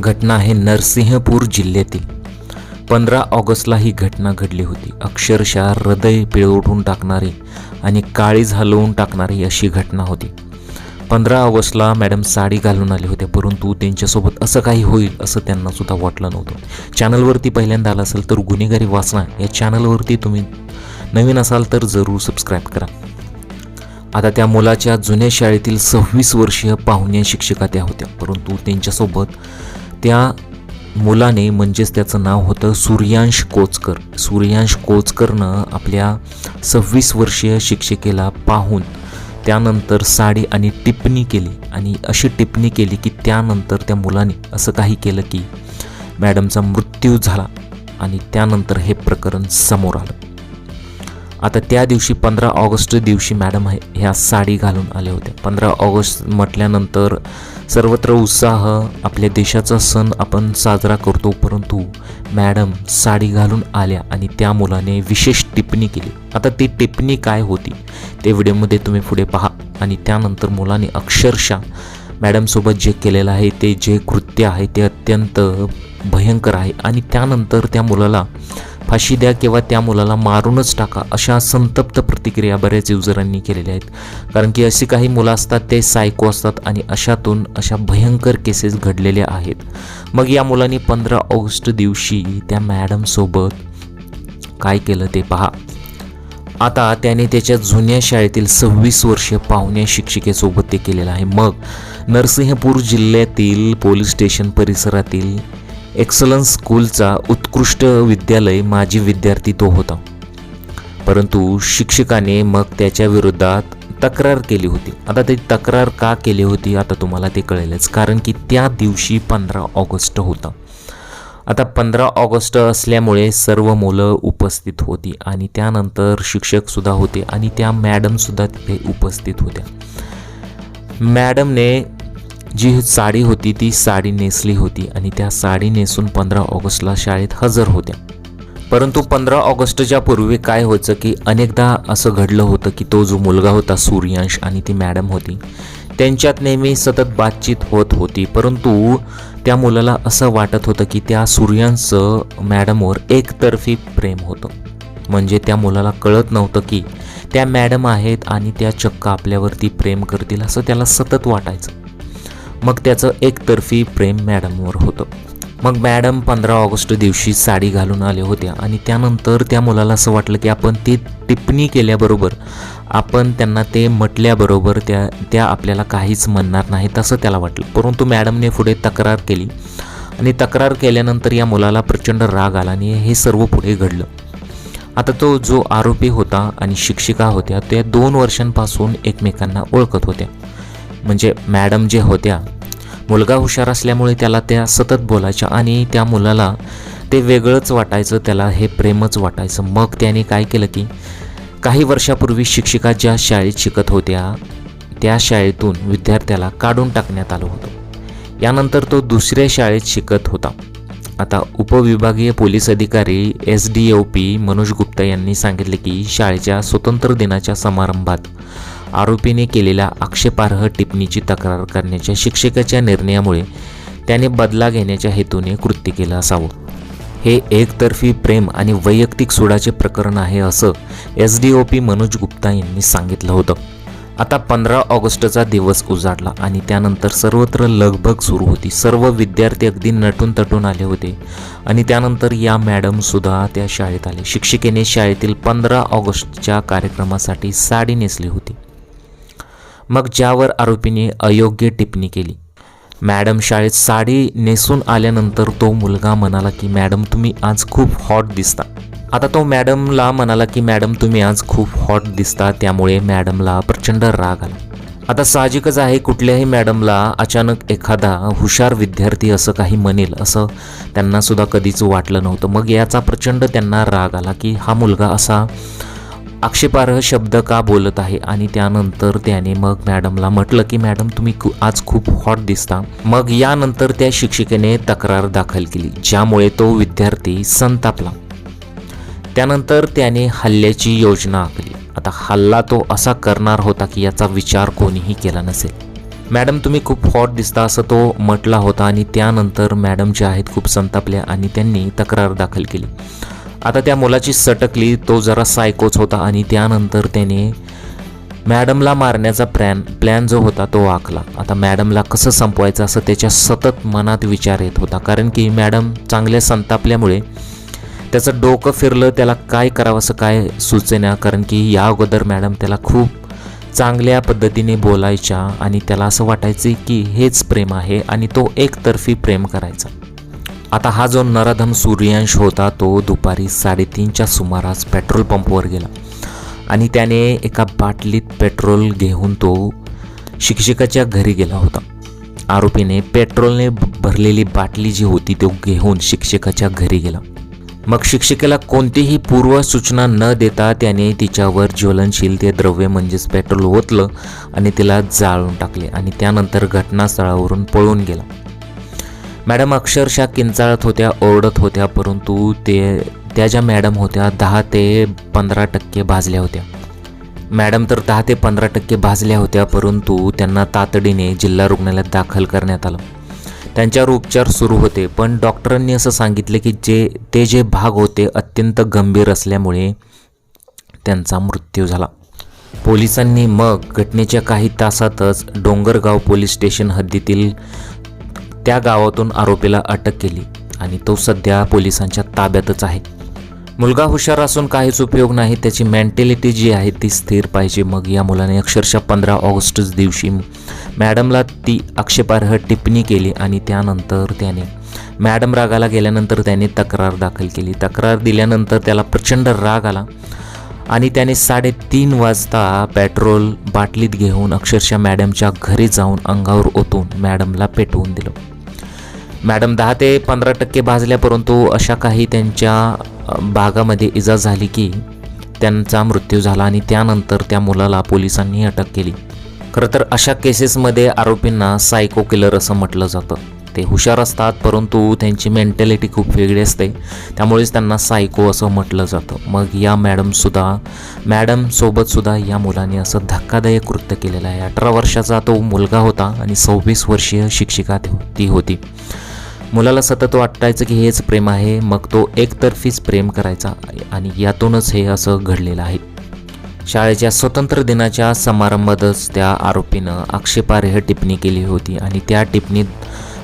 घटना आहे नरसिंहपूर जिल्ह्यातील. पंधरा ऑगस्टला ही घटना घडली होती. अक्षरशः हृदय पिळवटून टाकणारी आणि काळीज हलवून टाकणारी अशी घटना होती. पंधरा ऑगस्टला मॅडम साडी घालून आले होते परंतु त्यांच्यासोबत असं काही होईल असं त्यांनासुद्धा वाटलं नव्हतं. चॅनलवरती पहिल्यांदा आलं असेल तर गुन्हेगारी वाचना या चॅनलवरती तुम्ही नवीन असाल तर जरूर सबस्क्राईब करा. आता त्या मुलाच्या जुन्या शाळेतील सव्वीस वर्षीय पाहुण्या शिक्षिका त्या होत्या परंतु त्यांच्यासोबत त्या मुलाने म्हणजेच त्याचं नाव होतं सूर्यांश कोचकर. सूर्यांश कोचकरनं आपल्या सव्वीस वर्षीय शिक्षिकेला पाहून त्यानंतर साडी आणि टिप्पणी केली आणि अशी टिप्पणी केली की त्यानंतर त्या मुलाने असं काही केलं की मॅडमचा मृत्यू झाला आणि त्यानंतर हे प्रकरण समोर आलं. आता त्या दिवशी पंधरा ऑगस्ट दिवशी मॅडम ह्या साडी घालून आल्या होत्या. पंधरा ऑगस्ट म्हटल्यानंतर सर्वत्र उत्साह आपल्या देशाचा सण आपण साजरा करतो परंतु मॅडम साडी घालून आल्या आणि त्या मुलाने विशेष टिप्पणी केली. आता ती टिप्पणी काय होती? ते व्हिडिओमध्ये तुम्ही पुढे पहा. आणि त्यानंतर मुलाने अक्षरशः मॅडमसोबत जे केलेलं आहे ते जे कृत्य आहे ते अत्यंत भयंकर आहे. आणि त्यानंतर त्या मुलाला फाशी द्या किंवा त्या मुलाला मारूनच टाका अशा संतप्त प्रतिक्रिया बऱ्याच युजरांनी केलेल्या आहेत. कारण की अशी काही मुलं असतात ते सायको असतात आणि अशातून अशा भयंकर केसेस घडलेल्या आहेत. मग या मुलांनी पंधरा ऑगस्ट दिवशी त्या मॅडमसोबत काय केलं ते पहा. आता त्याने त्याच्या जुन्या शाळेतील सव्वीस वर्षीय पाहुण्या शिक्षिकेसोबत ते केलेलं आहे. मग नरसिंहपूर जिल्ह्यातील पोलीस स्टेशन परिसरातील एक्सलन्स स्कूलचा उत्कृष्ट विद्यालय माजी विद्यार्थी तो होता. परंतु शिक्षकाने मग त्याच्या विरोधात तक्रार केली होती. आता ती तक्रार का केली होती आता तुम्हाला ते कळेलच. कारण की त्या दिवशी पंधरा ऑगस्ट होता. आता पंधरा ऑगस्ट असल्यामुळे सर्व मुलं उपस्थित होती आणि त्यानंतर शिक्षकसुद्धा होते आणि त्या मॅडमसुद्धा तिथे उपस्थित होत्या. मॅडमने जी साडी होती ती साडी नेसली होती आणि त्या साडी नेसून पंधरा ऑगस्टला शाळेत हजर होत्या. परंतु पंधरा ऑगस्टच्या पूर्वी काय व्हायचं की अनेकदा असं घडलं होतं की तो जो मुलगा होता सूर्यांश आणि ती मॅडम होती त्यांच्यात नेहमी सतत बातचीत होत होती. परंतु त्या मुलाला असं वाटत होतं की त्या सूर्यांचं मॅडमवर एकतर्फी प्रेम होतं. म्हणजे त्या मुलाला कळत नव्हतं की त्या मॅडम आहेत आणि त्या चक्क आपल्यावरती प्रेम करतील असं त्याला सतत वाटायचं. मग त्याचं एकतर्फी प्रेम मॅडमवर होतं. मग मॅडम पंधरा ऑगस्ट दिवशी साडी घालून आल्या होत्या आणि त्यानंतर त्या मुलाला असं वाटलं की आपण ती टिप्पणी केल्याबरोबर आपण त्यांना ते म्हटल्याबरोबर त्या त्या आपल्याला काहीच म्हणणार नाही तसं त्याला वाटलं. परंतु मॅडमने पुढे तक्रार केली आणि तक्रार केल्यानंतर या मुलाला प्रचंड राग आला आणि हे सर्व पुढे घडलं. आता तो जो आरोपी होता आणि शिक्षिका होत्या त्या दोन वर्षांपासून एकमेकांना ओळखत होत्या. म्हणजे मॅडम जे होत्या मुलगा हुशार असल्यामुळे त्याला त्या सतत बोलायच्या आणि त्या मुलाला ते वेगळंच वाटायचं त्याला हे प्रेमच वाटायचं. मग त्याने काय केलं की काही वर्षापूर्वी शिक्षिका ज्या शाळेत शिकत होत्या त्या शाळेतून विद्यार्थ्याला काढून टाकण्यात आलं होतं. यानंतर तो दुसऱ्या शाळेत शिकत होता. आता उपविभागीय पोलीस अधिकारी S D O P Manoj Gupta यांनी सांगितले की शाळेच्या स्वतंत्र दिनाच्या समारंभात आरोपीने केलेल्या आक्षेपार्ह टिप्पणीची तक्रार करण्याच्या शिक्षकाच्या निर्णयामुळे त्याने बदला घेण्याच्या हेतूने कृत्य केलं असावं. हे एकतर्फी प्रेम आणि वैयक्तिक सुडाचे प्रकरण आहे असं S D O P Manoj Gupta यांनी सांगितलं होतं. आता पंधरा ऑगस्टचा दिवस उजाडला आणि त्यानंतर सर्वत्र लगबग सुरू होती. सर्व विद्यार्थी अगदी नटून तटून आले होते आणि त्यानंतर या मॅडमसुद्धा त्या शाळेत आले शिक्षिकेने शाळेतील पंधरा ऑगस्टच्या कार्यक्रमासाठी साडी नेसली होती. मग ज्यावर आरोपीने अयोग्य टिप्पणी केली. मॅडम शाळेत साडी नेसून आल्यानंतर तो मुलगा म्हणाला की मॅडम तुम्ही आज खूप हॉट दिसता. आता तो मॅडमला म्हणाला की मॅडम तुम्ही आज खूप हॉट दिसता. त्यामुळे मॅडमला प्रचंड राग आला. आता साहजिकच आहे कुठल्याही मॅडमला अचानक एखादा हुशार विद्यार्थी असं काही म्हणेल असं त्यांनासुद्धा कधीच वाटलं नव्हतं. मग याचा प्रचंड त्यांना राग आला की हा मुलगा असा आक्षेपार्ह शब्द का बोलत आहे? आणि त्यानंतर त्याने मग मॅडमला म्हटलं की मॅडम तुम्ही आज खूप हॉट दिसता. मग यानंतर त्या शिक्षिकेने तक्रार दाखल केली ज्यामुळे तो विद्यार्थी संतापला. त्यानंतर त्याने हल्ल्याची योजना आखली. आता हल्ला तो असा करणार होता की याचा विचार कोणीही केला नसेल. मॅडम तुम्ही खूप हॉट दिसता असं तो म्हटला होता. आणि त्यानंतर मॅडम जे आहेत खूप संतापल्या आणि त्यांनी तक्रार दाखल केली. आता त्या मुलाची सटकली तो जरा सायकोच होता आणि त्यानंतर त्याने मॅडमला मारण्याचा प्लॅन प्लॅन जो होता तो आखला. आता मॅडमला कसं संपवायचं असं त्याच्या सतत मनात विचार येत होता. कारण की मॅडम चांगल्या संतापल्यामुळे त्याचं डोकं फिरलं त्याला काय करावं असं काय सुचेना. कारण की या अगोदर मॅडम त्याला खूप चांगल्या पद्धतीने बोलायच्या आणि त्याला असं वाटायचं की हेच प्रेम आहे आणि तो एकतर्फी प्रेम करायचा. आता हा जो नराधम सूर्यांश होता तो दुपारी साडेतीनच्या सुमारास पेट्रोल पंपवर गेला. आणि त्याने एका बाटलीत पेट्रोल घेऊन तो शिक्षकाच्या घरी गेला होता. आरोपीने पेट्रोलने भरलेली बाटली जी होती तो घेऊन शिक्षकाच्या घरी गेला. मग शिक्षिकेला कोणतीही पूर्व सूचना न देता त्याने तिच्यावर ज्वलनशील ते द्रव्य म्हणजेच पेट्रोल ओतलं आणि तिला जाळून टाकले आणि त्यानंतर घटनास्थळावरून पळून गेला. मॅडम अक्षरशः किंचाळत होत्या ओरडत होत्या परंतु ते त्या ज्या मॅडम होत्या दहा ते पंधरा टक्के भाजल्या होत्या. मॅडम तर दहा ते पंधरा टक्के भाजल्या होत्या परंतु त्यांना तातडीने जिल्हा रुग्णालयात दाखल करण्यात आलं. त्यांच्यावर उपचार सुरू होते पण डॉक्टरांनी असं सांगितले की जे ते जे भाग होते अत्यंत गंभीर असल्यामुळे त्यांचा मृत्यू झाला. पोलिसांनी मग घटनेच्या काही तासातच डोंगरगाव पोलीस स्टेशन हद्दीतील त्या गावातून आरोपीला अटक केली आणि तो सध्या पोलिसांच्या ताब्यातच आहे. मुलगा हुशार असून काहीच उपयोग नाही त्याची मेंटॅलिटी जी आहे ती स्थिर पाहिजे. मग या मुलाने अक्षरशः पंधरा ऑगस्टच दिवशी मॅडमला ती आक्षेपार्ह टिप्पणी केली आणि त्यानंतर त्याने मॅडम रागाला गेल्यानंतर त्याने तक्रार दाखल केली. तक्रार दिल्यानंतर त्याला प्रचंड राग आला आणि त्याने साडेतीन वाजता पेट्रोल बाटलीत घेऊन अक्षरशः मॅडमच्या घरी जाऊन अंगावर ओतून मॅडमला पेटवून दिलं. मॅडम दहा ते पंधरा टक्के भाजल्या परंतु अशा काही त्यांच्या भागामध्ये इजा झाली की त्यांचा मृत्यू झाला आणि त्यानंतर त्या मुलाला पोलिसांनी अटक केली. खरं तर अशा केसेसमध्ये आरोपींना सायको किलर असं म्हटलं जातं. ते हुशार असतात परंतु त्यांची मेंटॅलिटी खूप वेगळी असते. त्यामुळेच त्यांना सायको असं म्हटलं जातं. मग या मॅडमसुद्धा मॅडमसोबतसुद्धा या मुलाने असं धक्कादायक कृत्य केलेलं आहे. अठरा वर्षाचा तो मुलगा होता आणि सव्वीस वर्षीय शिक्षिका ती होती. मुलाला सतत वाटायचं की हेच प्रेम आहे मग तो एकतर्फीच प्रेम करायचा आणि यातूनच हे असं घडलेलं आहे. शाळेच्या स्वतंत्र दिनाच्या समारंभातच त्या आरोपीनं आक्षेपार्ह टिप्पणी केली होती आणि त्या टिप्पणीत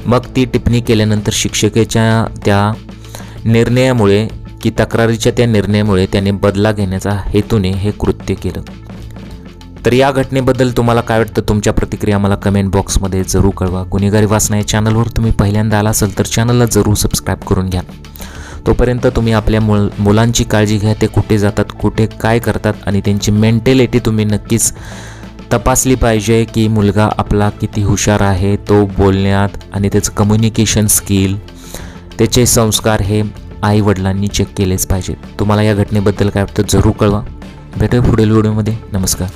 मग ती टिप्पणी केल्यानंतर शिक्षकेच्या त्या निर्णयामुळे की तक्रारीच्या त्या निर्णयामुळे त्याने बदला घेण्याचा हेतूने हे कृत्य केलं. तर या घटनेबद्दल तुम्हाला काय वाटतं? तुमच्या प्रतिक्रिया मला कमेंट बॉक्समध्ये जरूर कळवा. गुन्हेगारी वाचना या चॅनलवर तुम्ही पहिल्यांदा आला असेल तर चॅनलला जरूर सबस्क्राईब करून घ्या. तोपर्यंत तुम्ही आपल्या मुल मुलांची काळजी घ्या. ते कुठे जातात कुठे काय करतात आणि त्यांची मेंटॅलिटी तुम्ही नक्कीच तपासली पाहिजे की मुलगा आपला किती हुशार आहे तो बोलण्यात आणि त्याचं कम्युनिकेशन स्किल त्याचे संस्कार हे आई वडिलांनी चेक केलेच पाहिजेत. तुम्हाला या घटनेबद्दल काय वाटतं? जरूर कळवा. भेटूया पुढील व्हिडिओमध्ये नमस्कार.